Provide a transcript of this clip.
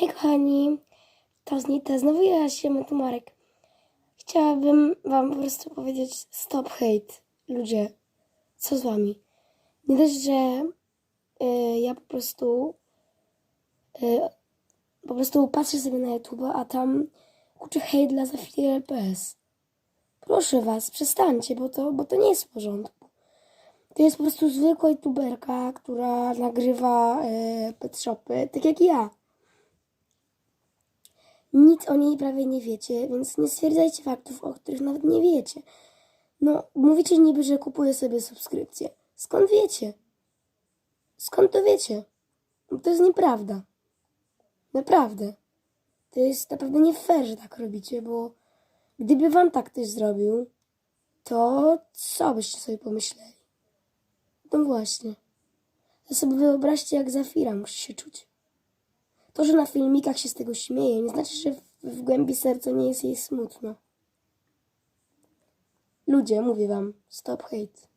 Hej kochani, to z Nita, znowu ja się tu Marek. Chciałabym wam po prostu powiedzieć stop hate, ludzie, co z wami? Nie dość, że y, ja po prostu y, po prostu patrzę sobie na YouTube, a tam kurczę hejt dla Zafiri LPS. Proszę was, przestańcie, bo to, bo to nie jest w porządku. To jest po prostu zwykła youtuberka, która nagrywa e, pet shopy, tak jak ja. Nic o niej prawie nie wiecie, więc nie stwierdzajcie faktów, o których nawet nie wiecie. No, mówicie niby, że kupuję sobie subskrypcję. Skąd wiecie? Skąd to wiecie? No, To jest nieprawda. Naprawdę. To jest naprawdę nie fair, że tak robicie, bo gdyby wam tak ktoś zrobił, to co byście sobie pomyśleli? No właśnie. To sobie wyobraźcie, jak Zafira musi się czuć. To, że na filmikach się z tego śmieje, nie znaczy, że w, głębi serca nie jest jej smutno. Ludzie, mówię wam, stop hate.